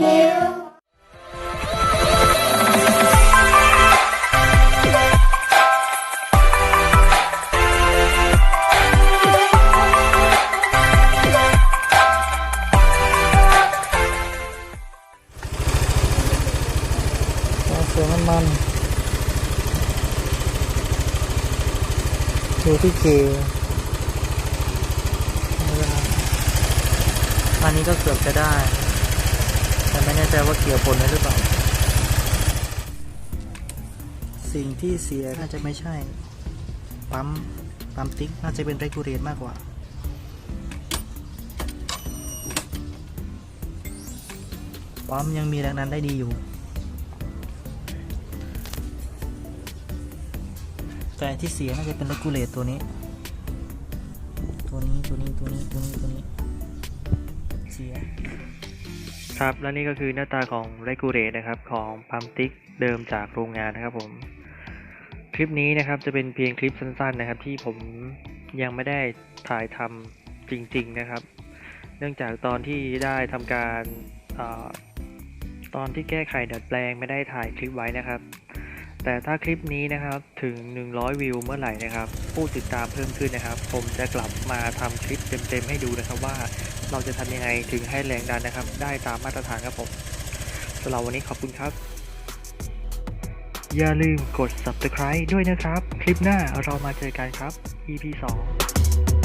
หิวเสือน้ำมันดูที่เกลอันนี้ก็เกือบจะได้ แต่ไม่แน่ใจว่าเกี่ยวผลไหมหรือเปล่า สิ่งที่เสียน่าจะไม่ใช่ ปั๊ม ปั๊มติ๊กน่าจะเป็นเรกูเรตมากกว่าปั๊มยังมีแรงดันได้ดีอยู่ แต่ที่เสียน่าจะเป็นเรกูเลตตัวนี้ ตัวนี้ตัวนี้ตัวนี้ตัวนี้ตัวนี้เสีย ครับและนี่ก็คือหน้าตาของไรกูเรตนะครับของพัมติกเดิมจากโรงงานนะครับผมคลิปนี้นะครับจะเป็นเพียงคลิปสั้นๆ นะครับ ที่ผมยังไม่ได้ถ่ายทำจริง ๆนะครับ เนื่องจากตอนที่ได้ทำการอตอนที่แก้ไขดัดแปลงไม่ได้ถ่ายคลิปไว้นะครับ แต่ถ้าคลิปนี้นะครับถึง 100 วิวเมื่อไหร่นะครับ ผู้ติดตามเพิ่มขึ้นนะครับ ผมจะกลับมาทำคลิปเต็มๆให้ดูนะครับว่าเราจะทำยังไงถึงให้แรงดันนะครับ ได้ตามมาตรฐานครับผมสำหรับวันนี้ขอบคุณครับ อย่าลืมกด subscribe ด้วยนะครับ คลิปหน้าเรามาเจอกันครับ EP 2